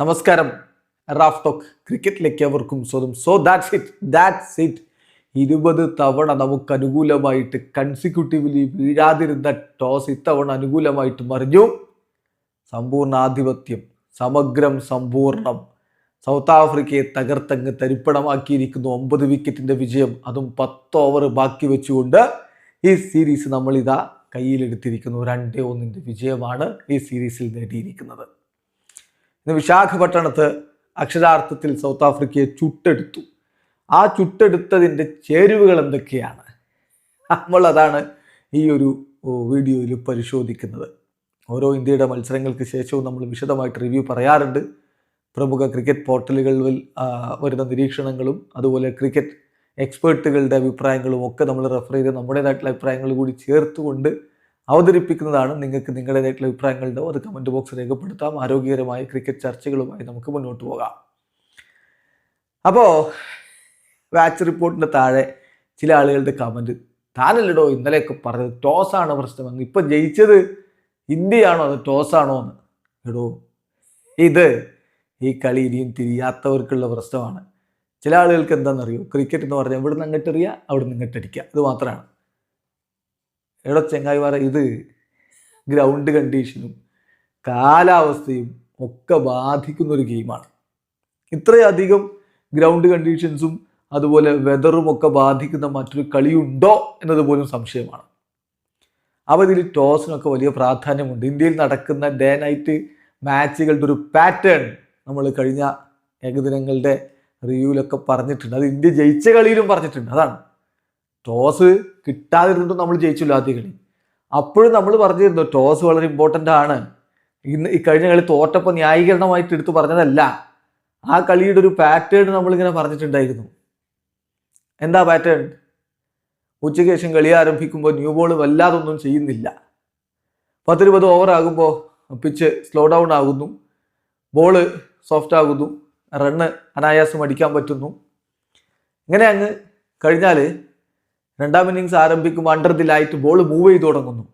നമസ്കാരം. Raf talk ക്രിക്കറ്റിലേക്ക് അവർക്കും സ്വന്തം so that's it that's it ഇരുപത് തവണ നമുക്ക് അനുകൂലമായിട്ട് കൺസിക്യൂട്ടീവ്ലി വീഴാതിരുന്ന ടോസ് ഇത്തവണ അനുകൂലമായിട്ട് മറിഞ്ഞു. സമ്പൂർണ ആധിപത്യം സമഗ്രം സമ്പൂർണം സൗത്ത് ആഫ്രിക്കയെ തകർത്തങ്ങ് തരിപ്പണമാക്കിയിരിക്കുന്നു. ഒമ്പത് വിക്കറ്റിന്റെ വിജയം. അതും പത്ത് ഓവർ ബാക്കി വെച്ചുകൊണ്ട് ഈ സീരീസ് നമ്മളിതാ കയ്യിലെടുത്തിരിക്കുന്നു. രണ്ടേ ഒന്നിന്റെ വിജയമാണ് ഈ സീരീസിൽ നേടിയിരിക്കുന്നത്. ഇന്ന് വിശാഖപട്ടണത്ത് അക്ഷരാർത്ഥത്തിൽ സൗത്ത് ആഫ്രിക്കയെ ചുട്ടെടുത്തു. ആ ചുട്ടെടുത്തതിന്റെ ചേരുവകൾ എന്തൊക്കെയാണ്? നമ്മൾ അതാണ് ഈ ഒരു വീഡിയോയിൽ പരിശോധിക്കുന്നത്. ഓരോ ഇന്ത്യയുടെ മത്സരങ്ങൾക്ക് ശേഷവും നമ്മൾ വിശദമായിട്ട് റിവ്യൂ പറയാറുണ്ട്. പ്രമുഖ ക്രിക്കറ്റ് പോർട്ടലുകളിൽ വരുന്ന നിരീക്ഷണങ്ങളും അതുപോലെ ക്രിക്കറ്റ് എക്സ്പേർട്ടുകളുടെ അഭിപ്രായങ്ങളും ഒക്കെ നമ്മൾ റെഫർ ചെയ്ത് നമ്മുടേതായിട്ടുള്ള അഭിപ്രായങ്ങൾ കൂടി ചേർത്തുകൊണ്ട് അവതരിപ്പിക്കുന്നതാണ്. നിങ്ങൾക്ക് നിങ്ങളുടേതായിട്ടുള്ള അഭിപ്രായങ്ങളുണ്ടോ? അത് കമന്റ് ബോക്സ് രേഖപ്പെടുത്താം. ആരോഗ്യകരമായ ക്രിക്കറ്റ് ചർച്ചകളുമായി നമുക്ക് മുന്നോട്ട് പോകാം. അപ്പോൾ വാച്ച് റിപ്പോർട്ടിന്റെ താഴെ ചില ആളുകളുടെ കമന്റ് താനല്ലടോ ഇന്നലെയൊക്കെ പറഞ്ഞത് ടോസാണ് പ്രശ്നമെന്ന് ഇപ്പം ജയിച്ചത് ഇന്ത്യയാണോ അത് ടോസാണോ എന്ന്? എടോ ഇത് ഈ കളി ഇനിയും തിരിയാത്തവർക്കുള്ള പ്രശ്നമാണ്. ചില ആളുകൾക്ക് എന്താണെന്നറിയോ? ക്രിക്കറ്റ് എന്ന് പറഞ്ഞാൽ ഇവിടെ നിന്ന് അങ്ങോട്ടെറിയുക അവിടെ നിന്ന് ഇങ്ങോട്ടടിക്കുക ഇത് മാത്രമാണ്. എടോ ചെങ്ങായിമാരെ ഇത് ഗ്രൗണ്ട് കണ്ടീഷനും കാലാവസ്ഥയും ഒക്കെ ബാധിക്കുന്ന ഒരു ഗെയിമാണ് ഇത്രയധികം ഗ്രൗണ്ട് കണ്ടീഷൻസും അതുപോലെ വെതറും ഒക്കെ ബാധിക്കുന്ന മറ്റൊരു കളിയുണ്ടോ എന്നത് പോലും സംശയമാണ്. അപ്പോൾ ഇതിൽ ടോസിനൊക്കെ വലിയ പ്രാധാന്യമുണ്ട്. ഇന്ത്യയിൽ നടക്കുന്ന ഡേ നൈറ്റ് മാച്ചുകളുടെ ഒരു പാറ്റേൺ നമ്മൾ കഴിഞ്ഞ ഏകദിനങ്ങളുടെ റിവ്യൂവിലൊക്കെ പറഞ്ഞിട്ടുണ്ട്. അത് ഇന്ത്യ ജയിച്ച കളിയിലും പറഞ്ഞിട്ടുണ്ട്. അതാണ്. ടോസ് കിട്ടാതിരുന്നിട്ടും നമ്മൾ ജയിച്ചില്ല ആദ്യ കളി. അപ്പോഴും നമ്മൾ പറഞ്ഞിരുന്നു ടോസ് വളരെ ഇമ്പോർട്ടന്റ് ആണ്. ഇന്ന് ഈ കഴിഞ്ഞ കളി തോറ്റപ്പോൾ ന്യായീകരണമായിട്ട് എടുത്തു പറഞ്ഞതല്ല. ആ കളിയുടെ ഒരു പാറ്റേൺ നമ്മളിങ്ങനെ പറഞ്ഞിട്ടുണ്ടായിരുന്നു. എന്താ പാറ്റേൺ ഉച്ചയ്ക്ക് ശേഷം കളി ആരംഭിക്കുമ്പോൾ ന്യൂ ബോൾ വല്ലാതൊന്നും ചെയ്യുന്നില്ല. പത്തിരുപത് ഓവർ ആകുമ്പോൾ പിച്ച് സ്ലോ ഡൗൺ ആകുന്നു. ബോൾ സോഫ്റ്റ് ആകുന്നു. റണ്ണ് അനായാസം അടിക്കാൻ പറ്റുന്നു. ഇങ്ങനെ അങ്ങ് കഴിഞ്ഞാൽ രണ്ടാം ഇന്നിങ്സ് ആരംഭിക്കുമ്പോൾ under the light ball move ചെയ്തു തുടങ്ങുന്നു.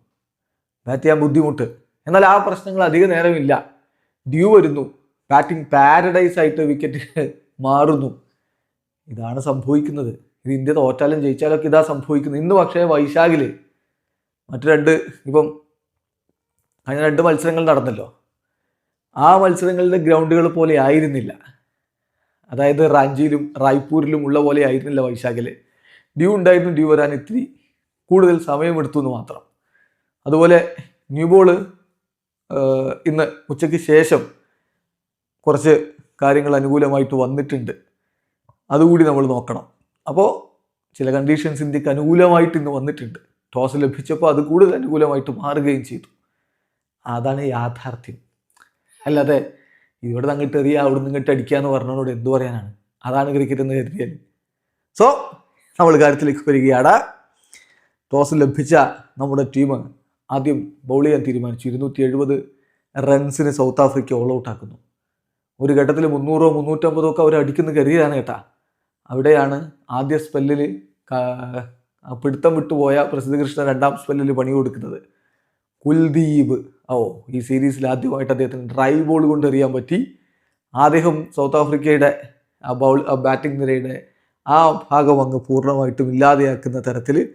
ബാറ്റ് ചെയ്യാൻ ബുദ്ധിമുട്ട്. എന്നാൽ ആ പ്രശ്നങ്ങൾ അധിക നേരമില്ല. ഡ്യൂ വരുന്നു. ബാറ്റിംഗ് പാരഡൈസ് ആയിട്ട് വിക്കറ്റ് മാറുന്നു. ഇതാണ് സംഭവിക്കുന്നത്. ഇത് ഇന്ത്യ തോറ്റാലും ജയിച്ചാലും ഒക്കെ ഇതാ സംഭവിക്കുന്നത്. ഇന്ന് പക്ഷേ വൈശാഖിൽ മറ്റു രണ്ട് ഇപ്പം കഴിഞ്ഞ രണ്ട് മത്സരങ്ങൾ നടന്നല്ലോ. ആ മത്സരങ്ങളുടെ ഗ്രൗണ്ടുകൾ പോലെ ആയിരുന്നില്ല. അതായത് റാഞ്ചിയിലും റായ്പൂരിലും ഉള്ള പോലെ ആയിരുന്നില്ല വൈശാഖിൽ. ഡ്യൂ ഉണ്ടായിരുന്നു ഡ്യൂ വരാൻ ഇത്തിരി കൂടുതൽ സമയമെടുത്തു എന്ന് മാത്രം. അതുപോലെ ന്യൂ ബോൾ ഇന്ന് ഉച്ചയ്ക്ക് ശേഷം കുറച്ച് കാര്യങ്ങൾ അനുകൂലമായിട്ട് വന്നിട്ടുണ്ട്. അതുകൂടി നമ്മൾ നോക്കണം. അപ്പോൾ ചില കണ്ടീഷൻസ് ഇന്ത്യയ്ക്ക് അനുകൂലമായിട്ട് ഇന്ന് വന്നിട്ടുണ്ട്. ടോസ് ലഭിച്ചപ്പോൾ അത് കൂടുതൽ അനുകൂലമായിട്ട് മാറുകയും ചെയ്തു. അതാണ് യാഥാർത്ഥ്യം. അല്ലാതെ ഇവിടെ അങ്ങോട്ട് എറിയുക അവിടെ നിന്ന് ഇങ്ങോട്ട് അടിക്കുക എന്ന് പറഞ്ഞതിനോട് എന്ത് പറയാനാണ്? അതാണ് ക്രിക്കറ്റ് എന്ന് കരുതിയാൽ. സോ നമ്മൾ കാര്യത്തിലേക്ക് വരികയാണ് ടോസ് ലഭിച്ച നമ്മുടെ ടീം ആദ്യം ബൗൾ ചെയ്യാൻ തീരുമാനിച്ചു. ഇരുന്നൂറ്റി എഴുപത് റൺസിന് സൗത്ത് ആഫ്രിക്ക ഓൾ ഔട്ട് ആക്കുന്നു. ഒരു ഘട്ടത്തിൽ മുന്നൂറോ മുന്നൂറ്റമ്പതോ ഒക്കെ അവർ അടിക്കുന്ന കരുതിയാണ് കേട്ടാ. അവിടെയാണ് ആദ്യ സ്പെല്ലിൽ പിടുത്തം വിട്ടുപോയ പ്രസിദ്ധ കൃഷ്ണ രണ്ടാം സ്പെല്ലിൽ പണി കൊടുക്കുന്നത്. കുൽദീപ്. ഓ ഈ സീരീസിൽ ആദ്യമായിട്ട് അദ്ദേഹത്തിന് ഡ്രൈവ് ബോൾ കൊണ്ടെറിയാൻ പറ്റി. അദ്ദേഹം സൗത്ത് ആഫ്രിക്കയുടെ ബൗൾ ബാറ്റിംഗ് നിരയുടെ ആ ഭാഗം അങ്ങ് പൂർണമായിട്ടും ഇല്ലാതെയാക്കുന്ന തരത്തിൽ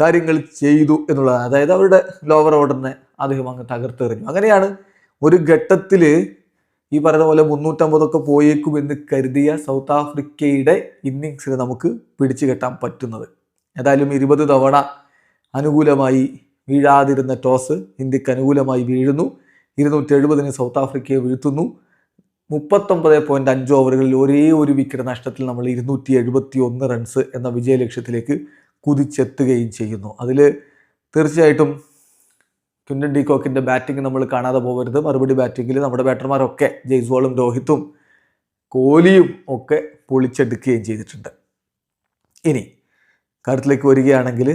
കാര്യങ്ങൾ ചെയ്തു എന്നുള്ളതാണ്. അതായത് അവരുടെ ലോവർ ഓർഡറിനെ അദ്ദേഹം അങ്ങ് തകർത്തെറിഞ്ഞു. അങ്ങനെയാണ് ഒരു ഘട്ടത്തിൽ ഈ പറയുന്ന പോലെ മുന്നൂറ്റമ്പതൊക്കെ പോയേക്കും എന്ന് കരുതിയ സൗത്ത് ആഫ്രിക്കയുടെ ഇന്നിങ്സിന് നമുക്ക് പിടിച്ചു കെട്ടാൻ പറ്റുന്നത്. ഏതായാലും ഇരുപത് തവണ അനുകൂലമായി വീഴാതിരുന്ന ടോസ് ഇന്ത്യയ്ക്ക് അനുകൂലമായി വീഴുന്നു. ഇരുന്നൂറ്റി എഴുപതിന് സൗത്ത് ആഫ്രിക്കയെ വീഴ്ത്തുന്നു. മുപ്പത്തൊമ്പത് പോയിന്റ് അഞ്ച് ഓവറുകളിൽ ഒരേ ഒരു വിക്കറ്റ് നഷ്ടത്തിൽ നമ്മൾ ഇരുന്നൂറ്റി എഴുപത്തി ഒന്ന് റൺസ് എന്ന വിജയ ലക്ഷ്യത്തിലേക്ക് കുതിച്ചെത്തുകയും ചെയ്യുന്നു. അതിൽ തീർച്ചയായിട്ടും ക്വിന്റൻ ഡീകോക്കിന്റെ ബാറ്റിംഗ് നമ്മൾ കാണാതെ പോകരുത്. മറുപടി ബാറ്റിങ്ങിൽ നമ്മുടെ ബാറ്റർമാരൊക്കെ ജയ്സ്വാളും രോഹിത്തും കോഹ്ലിയും ഒക്കെ പൊളിച്ചെടുക്കുകയും ചെയ്തിട്ടുണ്ട്. ഇനി കാര്യത്തിലേക്ക് വരികയാണെങ്കിൽ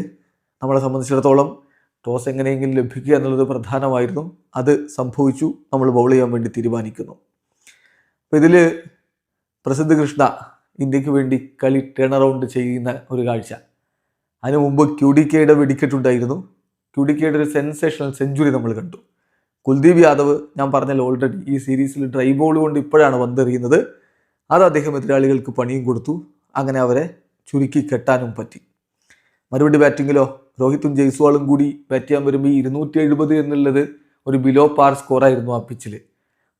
നമ്മളെ സംബന്ധിച്ചിടത്തോളം ടോസ് എങ്ങനെയെങ്കിലും ലഭിക്കുക എന്നുള്ളത് പ്രധാനമായിരുന്നു. അത് സംഭവിച്ചു. നമ്മൾ ബൗൾ ചെയ്യാൻ വേണ്ടി തീരുമാനിക്കുന്നു. അപ്പോൾ ഇതിൽ പ്രസിദ്ധ കൃഷ്ണ ഇന്ത്യയ്ക്ക് വേണ്ടി കളി ടേൺ അറൗണ്ട് ചെയ്യുന്ന ഒരു കാഴ്ച. അതിനു മുമ്പ് ക്യു ഡി കെയുടെ വെടിക്കെട്ട് ഉണ്ടായിരുന്നു ക്യു ഡി കെയുടെ ഒരു സെൻസേഷണൽ സെഞ്ചുറി നമ്മൾ കണ്ടു. കുൽദീപ് യാദവ് ഞാൻ പറഞ്ഞല്ലോ ഓൾറെഡി ഈ സീരീസിൽ ഡ്രൈ ബോൾ കൊണ്ട് ഇപ്പോഴാണ് വന്നെറിയുന്നത്. അത് അദ്ദേഹം എതിരാളികൾക്ക് പണിയും കൊടുത്തു. അങ്ങനെ അവരെ ചുരുക്കി കെട്ടാനും പറ്റി. മറുപടി ബാറ്റിങ്ങിലോ രോഹിത്തും ജയ്സ്വാളും കൂടി ബാറ്റ് ചെയ്യാൻ വരുമ്പോൾ ഈ ഇരുന്നൂറ്റി എഴുപത് എന്നുള്ളത് ഒരു ബിലോ പാർ സ്കോറായിരുന്നു ആ പിച്ചിൽ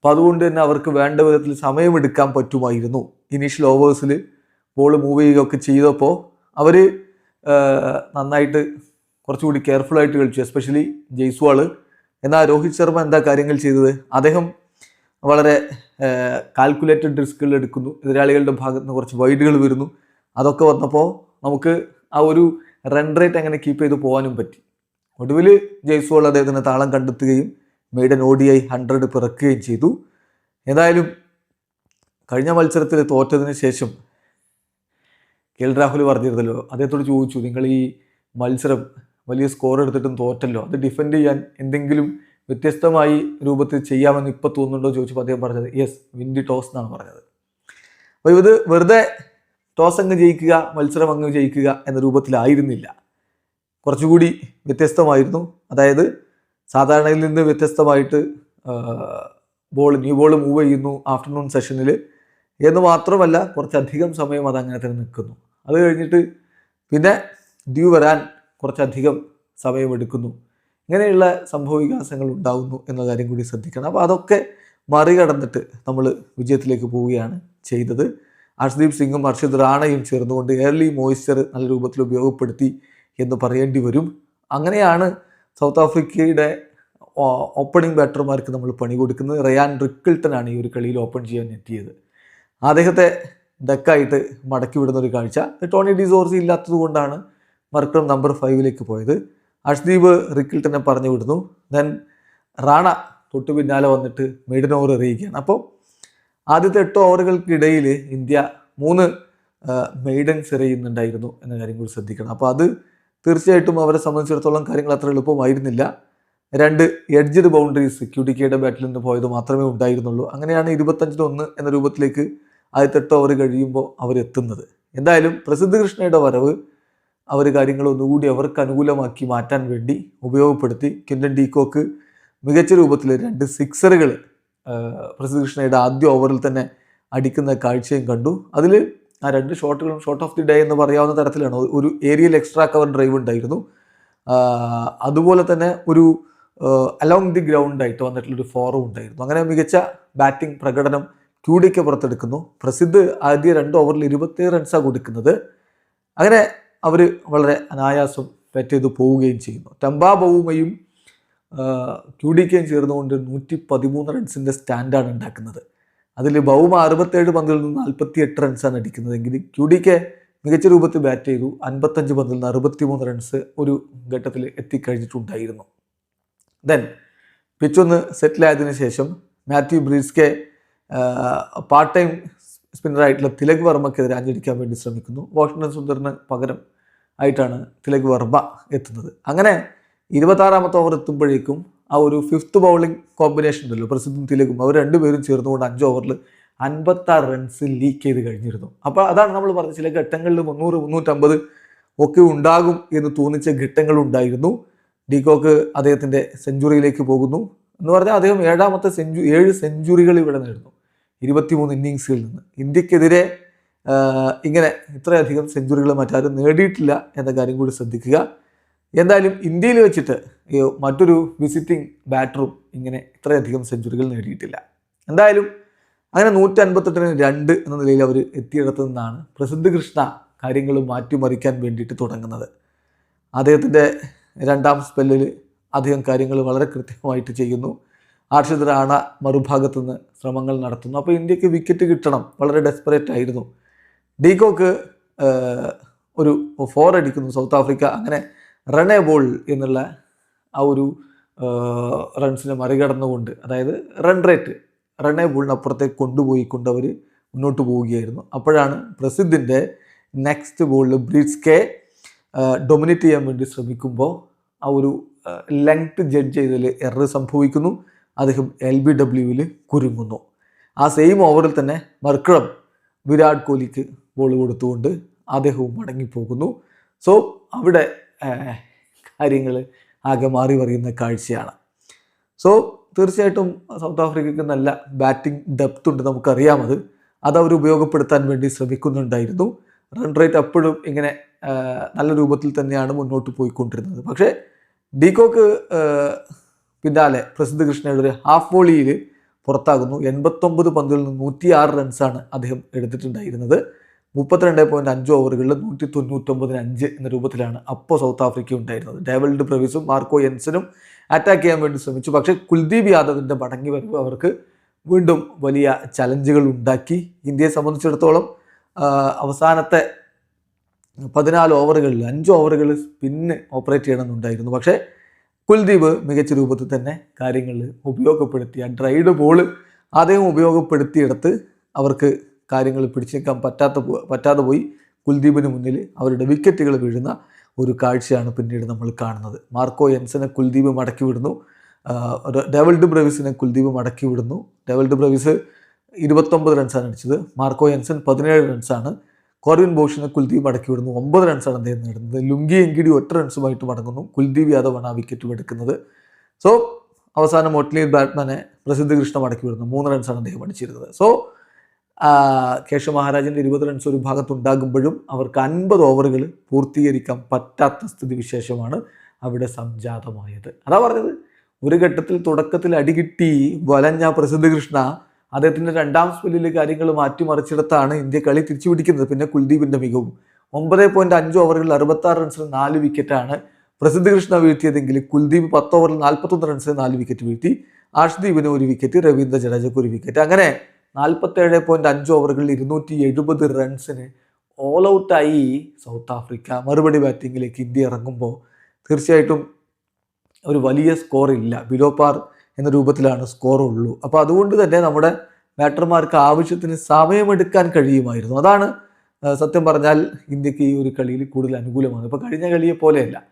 അപ്പോൾ അതുകൊണ്ട് തന്നെ അവർക്ക് വേണ്ട വിധത്തിൽ സമയമെടുക്കാൻ പറ്റുമായിരുന്നു. ഇനീഷ്യൽ ഓവേഴ്സിൽ ബോൾ മൂവ് ചെയ്യുകയൊക്കെ ചെയ്തപ്പോൾ അവർ നന്നായിട്ട് കുറച്ചുകൂടി കെയർഫുൾ ആയിട്ട് കളിച്ചു. എസ്പെഷ്യലി ജയ്സ്വാൾ എന്നാൽ രോഹിത് ശർമ്മ എന്താ കാര്യങ്ങൾ ചെയ്തത്? അദ്ദേഹം വളരെ കാൽക്കുലേറ്റഡ് റിസ്കുകൾ എടുക്കുന്നു. എതിരാളികളുടെ ഭാഗത്ത് നിന്ന് കുറച്ച് വൈഡുകൾ വരുന്നു. അതൊക്കെ വന്നപ്പോൾ നമുക്ക് ആ ഒരു റൺ റേറ്റ് അങ്ങനെ കീപ്പ് ചെയ്ത് പോകാനും പറ്റി. ഒടുവിൽ ജയ്സ്വാൾ അദ്ദേഹത്തിന് താളം കണ്ടെത്തുകയും maiden O D I hundred പിറക്കുകയും ചെയ്തു. ഏതായാലും കഴിഞ്ഞ മത്സരത്തിൽ തോറ്റതിന് ശേഷം കെ എൽ രാഹുൽ പറഞ്ഞിരുന്നല്ലോ അദ്ദേഹത്തോട് ചോദിച്ചു നിങ്ങൾ ഈ മത്സരം വലിയ സ്കോർ എടുത്തിട്ടും തോറ്റല്ലോ അത് ഡിഫെൻഡ് ചെയ്യാൻ എന്തെങ്കിലും വ്യത്യസ്തമായി രൂപത്തിൽ ചെയ്യാമെന്ന് ഇപ്പോൾ തോന്നുന്നുണ്ടോ? ചോദിച്ചപ്പോൾ അദ്ദേഹം പറഞ്ഞത് യെസ് വിൻഡി ടോസ് എന്നാണ് പറഞ്ഞത്. അപ്പോൾ ഇത് വെറുതെ ടോസ് അങ്ങ് ജയിക്കുക മത്സരം അങ്ങ് ജയിക്കുക എന്ന രൂപത്തിലായിരുന്നില്ല. കുറച്ചുകൂടി വ്യത്യസ്തമായിരുന്നു. അതായത് സാധാരണയിൽ നിന്ന് വ്യത്യസ്തമായിട്ട് ബോൾ ന്യൂ ബോൾ മൂവ് ചെയ്യുന്നു ആഫ്റ്റർനൂൺ സെഷനിൽ എന്ന് മാത്രമല്ല കുറച്ചധികം സമയം അത് അങ്ങനെ തന്നെ നിൽക്കുന്നു. അത് കഴിഞ്ഞിട്ട് പിന്നെ ഡ്യൂ വരാൻ കുറച്ചധികം സമയമെടുക്കുന്നു ഇങ്ങനെയുള്ള സംഭവ വികാസങ്ങൾ ഉണ്ടാകുന്നു എന്ന കാര്യം കൂടി ശ്രദ്ധിക്കണം. അപ്പോൾ അതൊക്കെ മറികടന്നിട്ട് നമ്മൾ വിജയത്തിലേക്ക് പോവുകയാണ് ചെയ്തത്. ഹർഷ്ദീപ് സിംഗും ഹർഷിത് റാണയും ചേർന്നുകൊണ്ട് എയർലി മോയ്സ്ചർ നല്ല രൂപത്തിൽ ഉപയോഗപ്പെടുത്തി എന്ന് പറയേണ്ടി വരും. അങ്ങനെയാണ് സൗത്ത് ആഫ്രിക്കയുടെ ഓപ്പണിംഗ് ബാറ്റർമാർക്ക് നമ്മൾ പണി കൊടുക്കുന്നത്. റയാൻ റിക്കിൾട്ടനാണ് ഈ ഒരു കളിയിൽ ഓപ്പൺ ചെയ്യാൻ എത്തിയത്. അദ്ദേഹത്തെ ഡക്കായിട്ട് മടക്കി വിടുന്ന ഒരു കാഴ്ച. ടോണി ഡിസോർസി ഇല്ലാത്തത് കൊണ്ടാണ് മർക്രം നമ്പർ ഫൈവിലേക്ക് പോയത്. അഷ്ദീപ് റിക്കിൾട്ടനെ പറഞ്ഞു വിടുന്നു. ദെൻ റാണ തൊട്ടു പിന്നാലെ വന്നിട്ട് മെയ്ഡൻ ഓവർ എറിയുകയാണ്. അപ്പോൾ ആദ്യത്തെ എട്ട് ഓവറുകൾക്കിടയിൽ ഇന്ത്യ മൂന്ന് മെയ്ഡൻസ് എറിയുന്നുണ്ടായിരുന്നു എന്ന കാര്യം കൂടി ശ്രദ്ധിക്കണം. അപ്പോൾ അത് തീർച്ചയായിട്ടും അവരെ സംബന്ധിച്ചിടത്തോളം കാര്യങ്ങൾ അത്ര എളുപ്പമായിരുന്നില്ല. രണ്ട് എഡ്ജഡ് ബൗണ്ടറീസ് ക്യു ഡി കെയുടെ ബാറ്റിൽ നിന്ന് പോയത് മാത്രമേ ഉണ്ടായിരുന്നുള്ളൂ. അങ്ങനെയാണ് ഇരുപത്തഞ്ചിന് ഒന്ന് എന്ന രൂപത്തിലേക്ക് ആദ്യത്തെ എട്ട് ഓവർ കഴിയുമ്പോൾ അവരെത്തുന്നത് എന്തായാലും പ്രസിദ്ധ കൃഷ്ണയുടെ വരവ് അവർ കാര്യങ്ങൾ ഒന്നുകൂടി അവർക്ക് അനുകൂലമാക്കി മാറ്റാൻ വേണ്ടി ഉപയോഗപ്പെടുത്തി. കിൻഡൻ ഡീകോക്ക് മികച്ച രൂപത്തിൽ രണ്ട് സിക്സറുകൾ പ്രസിദ്ധ കൃഷ്ണയുടെ ആദ്യ ഓവറിൽ തന്നെ അടിക്കുന്ന കാഴ്ചയും കണ്ടു. അതിൽ ആ രണ്ട് ഷോട്ടുകളും ഷോട്ട് ഓഫ് ദി ഡേ എന്ന് പറയാവുന്ന തരത്തിലാണ്. ഒരു ഏരിയയിൽ എക്സ്ട്രാ കവർ ഡ്രൈവ് ഉണ്ടായിരുന്നു. അതുപോലെ തന്നെ ഒരു അലോങ് ദി ഗ്രൗണ്ടായിട്ട് വന്നിട്ടുള്ളൊരു ഫോറും ഉണ്ടായിരുന്നു. അങ്ങനെ മികച്ച ബാറ്റിംഗ് പ്രകടനം ക്യൂഡിക്ക് പുറത്തെടുക്കുന്നു. പ്രസിദ്ധ് ആദ്യ രണ്ട് ഓവറിൽ ഇരുപത്തേഴ് റൺസാണ് കൊടുക്കുന്നത്. അങ്ങനെ അവർ വളരെ അനായാസം ബാറ്റ് ചെയ്ത് പോവുകയും ചെയ്യുന്നു. ടംബാ ബൗമയും ക്യൂഡിക്കയും ചേർന്നുകൊണ്ട് നൂറ്റി പതിമൂന്ന് റൺസിന്റെ സ്റ്റാൻഡാണ് ഉണ്ടാക്കുന്നത്. അതിൽ ബൗമ അറുപത്തേഴ് പന്തിൽ നിന്ന് നാൽപ്പത്തി എട്ട് റൺസാണ് അടിക്കുന്നതെങ്കിൽ ക്യു ഡി കെ മികച്ച രൂപത്തിൽ ബാറ്റ് ചെയ്തു. അൻപത്തഞ്ച് പന്തിൽ നിന്ന് അറുപത്തിമൂന്ന് റൺസ് ഒരു ഘട്ടത്തിൽ എത്തിക്കഴിഞ്ഞിട്ടുണ്ടായിരുന്നു. ദെൻ പിച്ചൊന്ന് സെറ്റിലായതിനു ശേഷം മാത്യു ബ്രീസ്കെ പാർട്ട് ടൈം സ്പിന്നറായിട്ടുള്ള തിലക് വർമ്മക്കെതിരെ അഞ്ചടിക്കാൻ വേണ്ടി ശ്രമിക്കുന്നു. വാഷിംഗ്ടൺ സുന്ദറിന് പകരം ആയിട്ടാണ് തിലക് വർമ്മ എത്തുന്നത്. അങ്ങനെ ഇരുപത്താറാമത്തെ ഓവർ എത്തുമ്പോഴേക്കും ആ ഒരു ഫിഫ്ത്ത് ബൗളിംഗ് കോമ്പിനേഷൻ ഉണ്ടല്ലോ പ്രസിദ്ധും തിലകും. അവർ രണ്ടുപേരും ചേർന്നുകൊണ്ട് അഞ്ച് ഓവറിൽ അൻപത്താറ് റൺസ് ലീക്ക് ചെയ്ത് കഴിഞ്ഞിരുന്നു. അപ്പോൾ അതാണ് നമ്മൾ പറഞ്ഞ ചില ഘട്ടങ്ങളിൽ മുന്നൂറ് മുന്നൂറ്റമ്പത് ഒക്കെ ഉണ്ടാകും എന്ന് തോന്നിച്ച ഘട്ടങ്ങളുണ്ടായിരുന്നു ഡീകോക്ക് അദ്ദേഹത്തിന്റെ സെഞ്ചുറിയിലേക്ക് പോകുന്നു. എന്ന് പറഞ്ഞാൽ അദ്ദേഹം ഏഴാമത്തെ സെഞ്ചു ഏഴ് സെഞ്ചുറികൾ ഇവിടെ നേടുന്നു ഇരുപത്തിമൂന്ന് ഇന്നിങ്സിൽ നിന്ന്. ഇന്ത്യക്കെതിരെ ഇങ്ങനെ ഇത്രയധികം സെഞ്ചുറികൾ മറ്റാരും നേടിയിട്ടില്ല എന്ന കാര്യം കൂടി ശ്രദ്ധിക്കുക. എന്തായാലും ഇന്ത്യയിൽ വെച്ചിട്ട് മറ്റൊരു വിസിറ്റിംഗ് ബാറ്ററും ഇങ്ങനെ ഇത്രയധികം സെഞ്ചുറികൾ നേടിയിട്ടില്ല. എന്തായാലും അങ്ങനെ നൂറ്റി അൻപത്തെട്ടിന് രണ്ട് എന്ന നിലയിൽ അവർ എത്തിയിടത്തു നിന്നാണ് പ്രസിദ്ധ കൃഷ്ണ കാര്യങ്ങൾ മാറ്റിമറിക്കാൻ വേണ്ടിയിട്ട് തുടങ്ങുന്നത്. അദ്ദേഹത്തിന്റെ രണ്ടാം സ്പെല്ലിൽ അദ്ദേഹം കാര്യങ്ങൾ വളരെ കൃത്യമായിട്ട് ചെയ്യുന്നു. ആർഷിത് റാണ മറുഭാഗത്തു നിന്ന് ശ്രമങ്ങൾ നടത്തുന്നു. അപ്പോൾ ഇന്ത്യയ്ക്ക് വിക്കറ്റ് കിട്ടണം. വളരെ ഡെസ്പറേറ്റ് ആയിരുന്നു. ഡീകോക്ക് ഒരു ഫോർ അടിക്കുന്നു. സൗത്ത് ആഫ്രിക്ക അങ്ങനെ റൺ ബോൾ എന്നുള്ള ആ ഒരു റൺസിനെ മറികടന്നുകൊണ്ട് അതായത് റൺ റേറ്റ് റൺ എ ബോളിനപ്പുറത്തേക്ക് കൊണ്ടുപോയി കൊണ്ട് അവർ മുന്നോട്ട് പോവുകയായിരുന്നു. അപ്പോഴാണ് പ്രസിദ്ധിന്റെ നെക്സ്റ്റ് ബോളിൽ ബ്രിസ്കെ ഡൊമിനേറ്റ് ചെയ്യാൻ വേണ്ടി ശ്രമിക്കുമ്പോൾ ആ ഒരു ലെങ്ത് ജഡ്ജ് ചെയ്തതിൽ എറർ സംഭവിക്കുന്നു. അദ്ദേഹം എൽ ബി ഡബ്ല്യുവിൽ കുരുങ്ങുന്നു. ആ സെയിം ഓവറിൽ തന്നെ മർക്കളം വിരാട് കോഹ്ലിക്ക് ബോൾ കൊടുത്തുകൊണ്ട് അദ്ദേഹവും മടങ്ങിപ്പോകുന്നു. സോ അവിടെ കാര്യങ്ങൾ ആകെ മാറി പറയുന്ന കാഴ്ചയാണ്. സോ തീർച്ചയായിട്ടും സൗത്ത് ആഫ്രിക്കയ്ക്ക് നല്ല ബാറ്റിംഗ് ഡെപ്ത് ഉണ്ട് നമുക്കറിയാമത് അത്. അവർ ഉപയോഗപ്പെടുത്താൻ വേണ്ടി ശ്രമിക്കുന്നുണ്ടായിരുന്നു. റൺ റേറ്റ് അപ്പോഴും ഇങ്ങനെ നല്ല രൂപത്തിൽ തന്നെയാണ് മുന്നോട്ട് പോയിക്കൊണ്ടിരുന്നത്. പക്ഷേ ഡീകോക്ക് പിന്നാലെ പ്രസിദ്ധ കൃഷ്ണയുടെ ഒരു ഹാഫ് വോളിയിൽ പുറത്താകുന്നു. എൺപത്തൊമ്പത് പന്തുകളിൽ നിന്ന് നൂറ്റിയാറ് റൺസാണ് അദ്ദേഹം എടുത്തിട്ടുണ്ടായിരുന്നത്. മുപ്പത്തിരണ്ട് പോയിന്റ് അഞ്ച് ഓവറുകളിൽ നൂറ്റി തൊണ്ണൂറ്റൊമ്പതിന് അഞ്ച് എന്ന രൂപത്തിലാണ് അപ്പോൾ സൗത്ത് ആഫ്രിക്ക ഉണ്ടായിരുന്നത്. ഡേവൽഡ് പ്രവിസും മാർക്കോ എൻസനും അറ്റാക്ക് ചെയ്യാൻ വേണ്ടി ശ്രമിച്ചു. പക്ഷേ കുൽദീപ് യാദവിന്റെ മടങ്ങി വരവ് അവർക്ക് വീണ്ടും വലിയ ചലഞ്ചുകൾ ഉണ്ടാക്കി. ഇന്ത്യയെ സംബന്ധിച്ചിടത്തോളം അവസാനത്തെ പതിനാല് ഓവറുകളിൽ അഞ്ച് ഓവറുകൾ സ്പിന്ന് ഓപ്പറേറ്റ് ചെയ്യണമെന്നുണ്ടായിരുന്നു. പക്ഷേ കുൽദീപ് മികച്ച രൂപത്തിൽ തന്നെ കാര്യങ്ങൾ ഉപയോഗപ്പെടുത്തി ആ ഡ്രൈഡ് ബോൾ അദ്ദേഹം ഉപയോഗപ്പെടുത്തിയെടുത്ത് അവർക്ക് കാര്യങ്ങൾ പിടിച്ചു നിൽക്കാൻ പറ്റാത്ത പറ്റാതെ പോയി കുൽദീപിന് മുന്നിൽ അവരുടെ വിക്കറ്റുകൾ വീഴുന്ന ഒരു കാഴ്ചയാണ് പിന്നീട് നമ്മൾ കാണുന്നത്. മാർക്കോ എൻസനെ കുൽദീപ് മടക്കി വിടുന്നു. ഡെവൽഡ് ബ്രവിസിനെ കുൽദീപ് മടക്കി വിടുന്നു. ഡെവൽഡ് ബ്രവിസ് ഇരുപത്തൊമ്പത് റൺസാണ് അടിച്ചത്. മാർക്കോ എൻസൻ പതിനേഴ് റൺസാണ്. കോർവിൻ ബോഷിനെ കുൽദീപ് മടക്കി വിടുന്നു. ഒമ്പത് റൺസാണ് അദ്ദേഹം നേടുന്നത്. ലുങ്കി എങ്കിടി ഒറ്റ റൺസുമായിട്ട് മടങ്ങുന്നു. കുൽദീപ് യാദവാണ് ആ വിക്കറ്റ് എടുക്കുന്നത്. സോ അവസാനം ഒട്ട്ലി ബാറ്റ്മാനെ പ്രസിദ്ധ കൃഷ്ണ മടക്കി വിടുന്നു. മൂന്ന് റൺസാണ് അദ്ദേഹം അടിച്ചിരുന്നത്. സോ കേശവ മഹാരാജന്റെ ഇരുപത് റൺസ് ഒരു ഭാഗത്തുണ്ടാകുമ്പോഴും അവർക്ക് അൻപത് ഓവറുകൾ പൂർത്തീകരിക്കാൻ പറ്റാത്ത സ്ഥിതിവിശേഷമാണ് അവിടെ സംജാതമായത്. അതാ പറഞ്ഞത് ഒരു ഘട്ടത്തിൽ തുടക്കത്തിൽ അടികിട്ടി വലഞ്ഞ പ്രസിദ്ധ കൃഷ്ണ അദ്ദേഹത്തിന്റെ രണ്ടാം സ്പെല്ലിൽ കാര്യങ്ങൾ മാറ്റിമറിച്ചിടത്താണ് ഇന്ത്യ കളി തിരിച്ചു പിടിക്കുന്നത് പിന്നെ കുൽദീപിന്റെ മികവും. ഒമ്പത് പോയിന്റ് അഞ്ച് ഓവറുകളിൽ അറുപത്താറ് റൺസിന് നാല് വിക്കറ്റാണ് പ്രസിദ്ധ കൃഷ്ണ വീഴ്ത്തിയതെങ്കിൽ കുൽദീപ് പത്ത് ഓവറിൽ നാൽപ്പത്തൊന്ന് റൺസിന് നാല് വിക്കറ്റ് വീഴ്ത്തി. ആഷ്ദീപിന് ഒരു വിക്കറ്റ് രവീന്ദ്ര ജഡേജയ്ക്ക് ഒരു വിക്കറ്റ് അങ്ങനെ നാൽപ്പത്തേഴ് പോയിന്റ് അഞ്ച് ഓവറുകളിൽ ഇരുന്നൂറ്റി എഴുപത് റൺസിന് ഓൾ ഔട്ടായി സൗത്ത് ആഫ്രിക്ക മറുപടി ബാറ്റിങ്ങിലേക്ക് ഇന്ത്യ ഇറങ്ങുമ്പോൾ തീർച്ചയായിട്ടും ഒരു വലിയ സ്കോർ ഇല്ല. ബിലോ പാർ എന്ന രൂപത്തിലാണ് സ്കോർ ഉള്ളൂ. അപ്പോൾ അതുകൊണ്ട് തന്നെ നമ്മുടെ ബാറ്റർമാർക്ക് ആവശ്യത്തിന് സമയമെടുക്കാൻ കഴിയുമായിരുന്നു. അതാണ് സത്യം പറഞ്ഞാൽ ഇന്ത്യയ്ക്ക് ഈ ഒരു കളിയിൽ കൂടുതൽ അനുകൂലമാണ്. ഇപ്പോൾ കഴിഞ്ഞ കളിയെ പോലെയല്ല.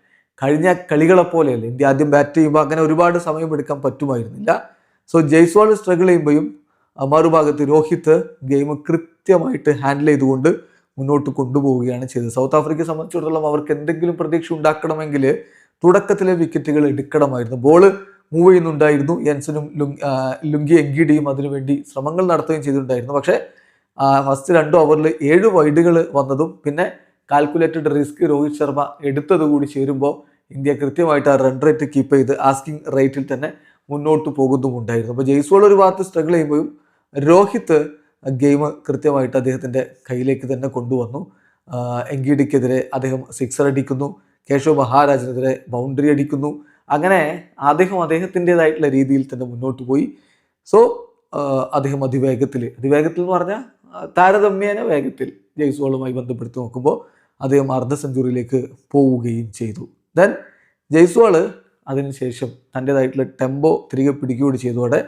കഴിഞ്ഞ കളികളെ പോലെയല്ല. ഇന്ത്യ ആദ്യം ബാറ്റ് ചെയ്യുമ്പോൾ അങ്ങനെ ഒരുപാട് സമയമെടുക്കാൻ പറ്റുമായിരുന്നില്ല. സോ ജയ്സ്വാൾ സ്ട്രഗിൾ ചെയ്യുമ്പോഴും മറുഭാഗത്ത് രോഹിത് ഗെയിം കൃത്യമായിട്ട് ഹാൻഡിൽ ചെയ്തുകൊണ്ട് മുന്നോട്ട് കൊണ്ടുപോവുകയാണ് ചെയ്തത്. സൗത്ത് ആഫ്രിക്കയെ സംബന്ധിച്ചിടത്തോളം അവർക്ക് എന്തെങ്കിലും പ്രതീക്ഷ ഉണ്ടാക്കണമെങ്കിൽ തുടക്കത്തിലെ വിക്കറ്റുകൾ എടുക്കണമായിരുന്നു. ബോൾ മൂവ് ചെയ്യുന്നുണ്ടായിരുന്നു. യൻസനും ലുങ് ലുങ്കി എങ്കിഡിയും അതിനുവേണ്ടി ശ്രമങ്ങൾ നടത്തുകയും ചെയ്തിട്ടുണ്ടായിരുന്നു. പക്ഷേ ഫസ്റ്റ് രണ്ട് ഓവറിൽ ഏഴ് വൈഡുകൾ വന്നതും പിന്നെ കാൽക്കുലേറ്റഡ് റിസ്ക് രോഹിത് ശർമ്മ എടുത്തത് കൂടി ചേരുമ്പോൾ ഇന്ത്യ കൃത്യമായിട്ട് ആ റൺ റേറ്റ് കീപ്പ് ചെയ്ത് ആസ്കിംഗ് റേറ്റിൽ തന്നെ മുന്നോട്ട് പോകുന്നുമുണ്ടായിരുന്നു. അപ്പോൾ ജയ്സ്വാൾ ഒരു ഭാഗത്ത് സ്ട്രഗിൾ ചെയ്യുമ്പോഴും രോഹിത് ഗെയിം കൃത്യമായിട്ട് അദ്ദേഹത്തിന്റെ കയ്യിലേക്ക് തന്നെ കൊണ്ടുവന്നു. എങ്കിഡിക്കെതിരെ അദ്ദേഹം സിക്സർ അടിക്കുന്നു. കേശവ് മഹാരാജനെതിരെ ബൗണ്ടറി അടിക്കുന്നു. അങ്ങനെ അദ്ദേഹം അദ്ദേഹത്തിന്റെതായിട്ടുള്ള രീതിയിൽ തന്നെ മുന്നോട്ട് പോയി. സോ അദ്ദേഹം അതിവേഗത്തിൽ അതിവേഗത്തിൽ എന്ന് പറഞ്ഞാൽ താരതമ്യേന വേഗത്തിൽ ജയ്സ്വാളുമായി ബന്ധപ്പെടുത്തി നോക്കുമ്പോൾ അദ്ദേഹം അർദ്ധ സെഞ്ചുറിയിലേക്ക് പോവുകയും ചെയ്തു. ദെൻ ജയ്സ്വാൾ അതിനുശേഷം തന്റെതായിട്ടുള്ള ടെമ്പോ തിരികെ പിടിക്കുകയോട് ചെയ്തതോടെ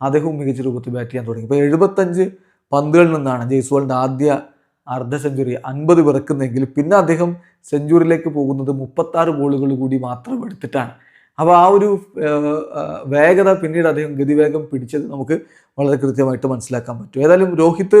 അദ്ദേഹവും മികച്ച രൂപത്തിൽ ബാറ്റ് ചെയ്യാൻ തുടങ്ങി. ഇപ്പോൾ എഴുപത്തഞ്ച് പന്തുകളിൽ നിന്നാണ് ജയ്സ്വാളിന്റെ ആദ്യ അർദ്ധ സെഞ്ചുറി അൻപത് പിറക്കുന്നെങ്കിൽ പിന്നെ അദ്ദേഹം സെഞ്ചുറിയിലേക്ക് പോകുന്നത് മുപ്പത്താറ് ബോളുകൾ കൂടി മാത്രം എടുത്തിട്ടാണ്. അപ്പോൾ ആ ഒരു വേഗത പിന്നീട് അദ്ദേഹം ഗതിവേഗം പിടിച്ചത് നമുക്ക് വളരെ കൃത്യമായിട്ട് മനസ്സിലാക്കാൻ പറ്റും. ഏതായാലും രോഹിത്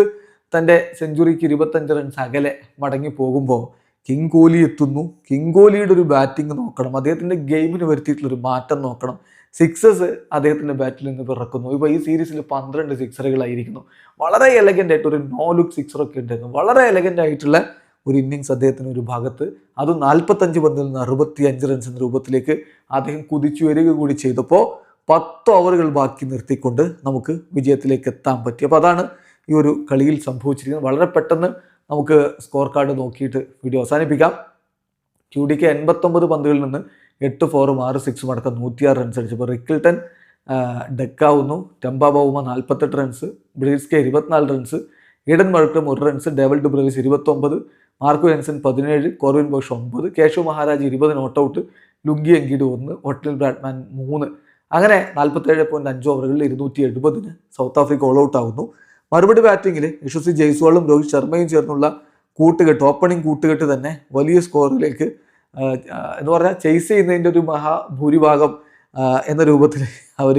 തന്റെ സെഞ്ചുറിക്ക് ഇരുപത്തഞ്ച് റൺസ് അകലെ മടങ്ങി പോകുമ്പോൾ കിങ് കോഹ്ലി എത്തുന്നു. കിങ് കോഹ്ലിയുടെ ഒരു ബാറ്റിംഗ് നോക്കണം. അദ്ദേഹത്തിന്റെ ഗെയിമിന് വരുത്തിയിട്ടുള്ള ഒരു മാറ്റം നോക്കണം. സിക്സസ് അദ്ദേഹത്തിന്റെ ബാറ്റിൽ നിന്ന് പിറക്കുന്നു. ഇപ്പോൾ ഈ സീരീസിൽ പന്ത്രണ്ട് സിക്സറുകളായിരിക്കുന്നു വളരെ എലഗന്റ് ആയിട്ട് ഒരു നോ ലുക്ക് സിക്സറൊക്കെ ഉണ്ടായിരുന്നു. വളരെ എലഗന്റ് ആയിട്ടുള്ള ഒരു ഇന്നിങ്സ് അദ്ദേഹത്തിന് ഒരു ഭാഗത്ത്. അത് നാൽപ്പത്തഞ്ച് പന്തിൽ നിന്ന് അറുപത്തി അഞ്ച് റൺസ് എന്ന രൂപത്തിലേക്ക് അദ്ദേഹം കുതിച്ചു വരിക കൂടി ചെയ്തപ്പോൾ പത്ത് ഓവറുകൾ ബാക്കി നിർത്തിക്കൊണ്ട് നമുക്ക് വിജയത്തിലേക്ക് എത്താൻ പറ്റി. അപ്പോൾ അതാണ് ഈ ഒരു കളിയിൽ സംഭവിച്ചിരിക്കുന്നത്. വളരെ പെട്ടെന്ന് നമുക്ക് സ്കോർ കാർഡ് നോക്കിയിട്ട് വീഡിയോ അവസാനിപ്പിക്കാം. ക്യു ഡിക്ക് എൺപത്തൊമ്പത് പന്തുകളിൽ നിന്ന് എട്ട് ഫോറും ആറ് സിക്സും അടക്കം നൂറ്റിയാറ് റൺസ് അടിച്ചപ്പോൾ റിക്കിൾട്ടൺ ഡെക്കാവുന്നു ടെമ്പ ബൗമ നാൽപ്പത്തെട്ട് റൺസ് ബ്രീസ്കെ ഇരുപത്തിനാല് റൺസ് ഈഡൻ മഴക്കം ഒരു റൺസ് ഡെവൽ ഡുബ്രവിസ് ഇരുപത്തൊമ്പത് മാർക്കോ ജെൻസൺ പതിനേഴ് കോർവിൻ ബോഷ് ഒമ്പത് കേശവ് മഹാരാജ് ഇരുപത് നോട്ട് ഔട്ട് ലുങ്കി എങ്കിഡ് ഒന്ന് ഹോട്ടൽ ബ്രാഡ്മാൻ മൂന്ന്. അങ്ങനെ നാൽപ്പത്തേഴ് പോയിന്റ് അഞ്ച് ഓവറുകളിൽ ഇരുന്നൂറ്റി എഴുപതിന് സൗത്ത് ആഫ്രിക്ക ഓൾ ഔട്ട് ആകുന്നു മറുപടി ബാറ്റിങ്ങിൽ യശസ്വി ജയ്സ്വാളും രോഹിത് ശർമ്മയും ചേർന്നുള്ള കൂട്ടുകെട്ട് ഓപ്പണിംഗ് കൂട്ടുകെട്ട് തന്നെ വലിയ സ്കോറിലേക്ക് എന്ന് പറഞ്ഞാൽ ചെയ്സ് ചെയ്യുന്നതിന്റെ ഒരു മഹാഭൂരിഭാഗം എന്ന രൂപത്തിൽ അവർ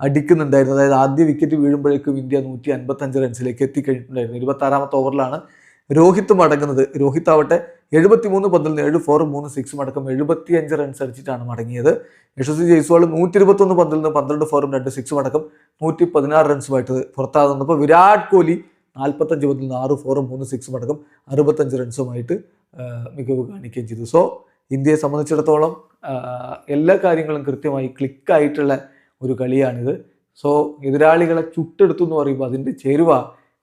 അടിക്കുന്നുണ്ടായിരുന്നു. അതായത് ആദ്യ വിക്കറ്റ് വീഴുമ്പോഴേക്കും ഇന്ത്യ നൂറ്റി അൻപത്തഞ്ച് റൺസിലേക്ക് എത്തിക്കഴിഞ്ഞിട്ടുണ്ടായിരുന്നു. ഇരുപത്താറാമത്തെ ഓവറിലാണ് രോഹിത് മടങ്ങുന്നത്. രോഹിത് ആവട്ടെ എഴുപത്തിമൂന്ന് പന്തിൽ നിന്ന് ഏഴ് ഫോറും മൂന്ന് സിക്സും അടക്കം എഴുപത്തി അഞ്ച് റൺസ് അടിച്ചിട്ടാണ് മടങ്ങിയത്. യശസ്വി ജയ്സ്വാൾ നൂറ്റി ഇരുപത്തൊന്ന് പന്തിൽ നിന്ന് പന്ത്രണ്ട് ഫോറും രണ്ട് സിക്സും അടക്കം നൂറ്റി പതിനാറ് റൺസുമായിട്ട് പുറത്താകുന്നപ്പോൾ വിരാട് കോഹ്ലി നാൽപ്പത്തഞ്ച് പന്തിൽ നിന്ന് ആറ് ഫോറും മൂന്ന് സിക്സും അടക്കം അറുപത്തഞ്ച് റൺസുമായിട്ട് മികവ് കാണിക്കുകയും ചെയ്തു. സോ ഇന്ത്യയെ സംബന്ധിച്ചിടത്തോളം എല്ലാ കാര്യങ്ങളും കൃത്യമായി ക്ലിക്കായിട്ടുള്ള ഒരു കളിയാണിത്. സോ എതിരാളികളെ ചുട്ടെടുത്തു എന്ന് പറയുമ്പോൾ അതിന്റെ ചേരുവ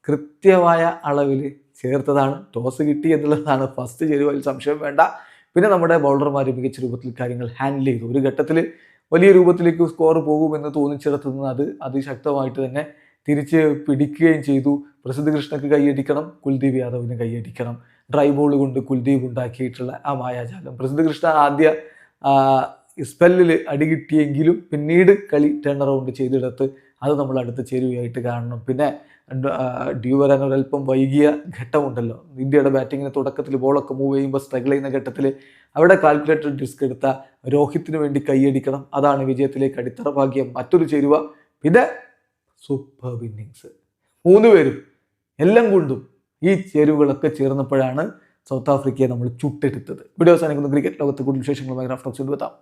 കൃത്യമായ അളവിൽ ചേർത്തതാണ് ടോസ് കിട്ടി എന്നുള്ളതാണ് ഫസ്റ്റ് ചേരുവയിൽ സംശയം വേണ്ട. പിന്നെ നമ്മുടെ ബൗളർമാർ മികച്ച രൂപത്തിൽ കാര്യങ്ങൾ ഹാൻഡിൽ ചെയ്തു. ഒരു ഘട്ടത്തിൽ വലിയ രൂപത്തിലേക്ക് സ്കോർ പോകുമെന്ന് തോന്നിച്ചിടത്തു നിന്ന് അത് അതിശക്തമായിട്ട് തന്നെ തിരിച്ച് പിടിക്കുകയും ചെയ്തു. പ്രസിദ്ധ കൃഷ്ണക്ക് കൈയടിക്കണം കുൽദീപ് യാദവിന് കൈയടിക്കണം. ഡ്രൈ ബോൾ കൊണ്ട് കുൽദീപ് ഉണ്ടാക്കിയിട്ടുള്ള ആ മായാജാലം. പ്രസിദ്ധ കൃഷ്ണ ആദ്യ സ്പെല്ലിൽ അടികിട്ടിയെങ്കിലും പിന്നീട് കളി ടേൺ അറൗണ്ട് ചെയ്തെടുത്ത് അത് നമ്മൾ അടുത്ത ചേരുവയായിട്ട് കാണണം. പിന്നെ ഡ്യൂ വരാൻ ഒരല്പം വൈകിയ ഘട്ടമുണ്ടല്ലോ. ഇന്ത്യയുടെ ബാറ്റിങ്ങിന് തുടക്കത്തിൽ ബോളൊക്കെ മൂവ് ചെയ്യുമ്പോൾ സ്ട്രഗിൾ ചെയ്യുന്ന ഘട്ടത്തിൽ അവിടെ കാൽക്കുലേറ്റർ ഡിസ്ക് എടുത്ത രോഹിത്തിന് വേണ്ടി കൈയടിക്കണം. അതാണ് വിജയത്തിലേക്ക് അടിത്തറ ഭാഗ്യം മറ്റൊരു ചേരുവ. പിന്നെ സൂപ്പർ ഇന്നിങ്സ് മൂന്ന് പേരും എല്ലാം കൊണ്ടും ഈ ചേരുവകളൊക്കെ ചേർന്നപ്പോഴാണ് സൗത്ത് ആഫ്രിക്കയെ നമ്മൾ ചുട്ടെടുത്തത്. വീഡിയോ അവസാനിക്കുന്നു. ക്രിക്കറ്റ് ലോകത്ത് കൂടുതൽ വിശേഷങ്ങളുമായി റാഫ്റ്റോക്സ് കൊണ്ടുവെത്താം